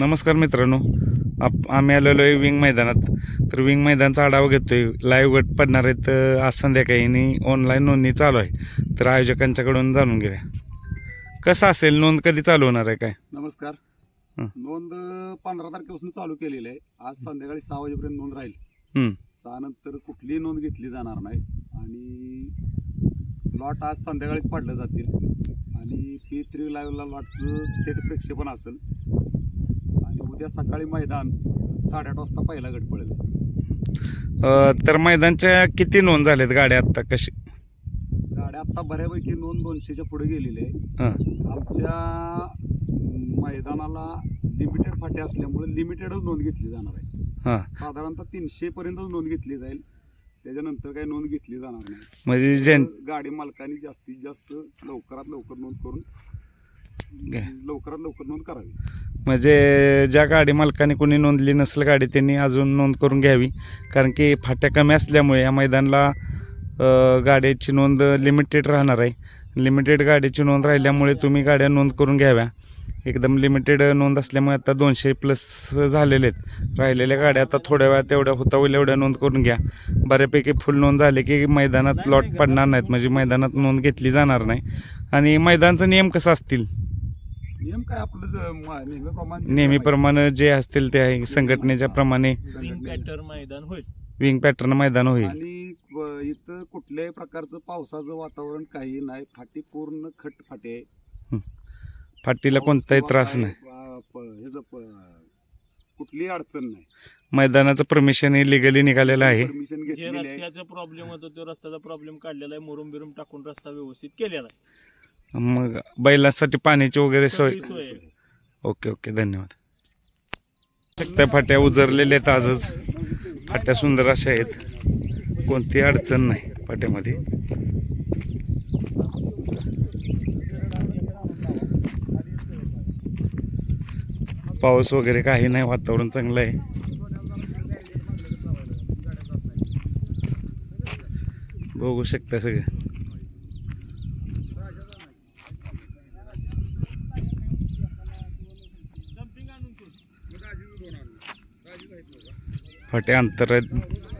नमस्कार मित्रांनो. आप आम्ही आलेलो आहे विंग मैदानात. तर विंग मैदानचा आढावा घेतोय. लाईव्ह गट पडणार आहेत आज संध्याकाळी आणि ऑनलाईन नोंदणी चालू आहे. तर आयोजकांच्याकडून जाणून घेऊया. कसं असेल नोंद कधी चालू होणार आहे काय? नमस्कार. हं. नोंद पंधरा तारखेपासून चालू केलेली आहे. आज संध्याकाळी सहा वाजेपर्यंत नोंद राहील. हं. सहा नंतर कुठलीही नोंद घेतली जाणार नाही. आणि लॉट आज संध्याकाळीच पाडले जातील. आणि पी थ्री लाईव्हला लॉटचं थेट प्रक्षेपण असेल. उद्या सकाळी मैदान साडेआठ वाजता पहिला गट पडेल. तर मैदानच्या किती नोंद झाल्यात गाड्या आत्ता कशी? गाड्या आत्ता बऱ्यापैकी नोंद दोनशेच्या पुढे गेलेली आहे. आमच्या मैदानाला लिमिटेड फाटे असल्यामुळे लिमिटेडच नोंद घेतली जाणार आहे. हां. साधारणतः तीनशे पर्यंतच नोंद घेतली जाईल. त्याच्यानंतर काही नोंद घेतली जाणार नाही. म्हणजे गाडी मालकांनी जास्तीत जास्त लवकरात लवकर नोंद करून. लवकरात लवकर नोंद करावी. म्हणजे ज्या गाडी मालकाने कोणी नोंदली नसेल गाडी त्यांनी अजून नोंद करून घ्यावी. कारण की फाट्या कमी असल्यामुळे या मैदानाला गाड्याची नोंद लिमिटेड राहणार आहे. लिमिटेड गाडीची नोंद राहिल्यामुळे तुम्ही गाड्या नोंद करून घ्याव्या. एकदम लिमिटेड नोंद असल्यामुळे आता दोनशे प्लस झालेले आहेत. राहिलेल्या गाड्या आता थोड्या वेळा तेवढ्या होता होईल एवढ्या नोंद करून घ्या. बऱ्यापैकी फुल नोंद झाली की मैदानात लॉट पडणार नाहीत. म्हणजे मैदानात नोंद घेतली जाणार नाही. आणि मैदानचा नियम कसा असतील? नियम काय आपलं ज- म- नेहमीप्रमाणे नेहमीप्रमाणे जे असतील ते आहे संघटनेच्या प्रमाणे. पॅटर्न मैदान होईल. विंग पॅटर्न मैदान होईल. आणि इथं कुठल्याही प्रकारचं पावसाचं वातावरण काही नाही. फाटी पूर्ण खट फाटे आहे फाटीला कोणताही त्रास नाही. ह्याचं कुठलीही अडचण नाही. मैदानाचं परमिशन हे लिगली निघालेलं आहे. परमिशन जे घेतलेली आहे. रस्त्याचा प्रॉब्लेम होतो तो रस्त्याचा प्रॉब्लेम काढलेला आहे. मुरुम बिरुम टाकून रस्ता व्यवस्थित केलेला आहे. मग बैलांसाठी पाण्याची वगैरे सोय. Okay okay. धन्यवाद. त्या फाट्या उजरलेल्या आहेत आजच. फाट्या सुंदर अशा आहेत. कोणती अडचण नाही फाट्यामध्ये. पाऊस वगैरे काही नाही वातावरण चांगलं आहे. बघू शकता सगळं. फाट्या अंतर आहेत.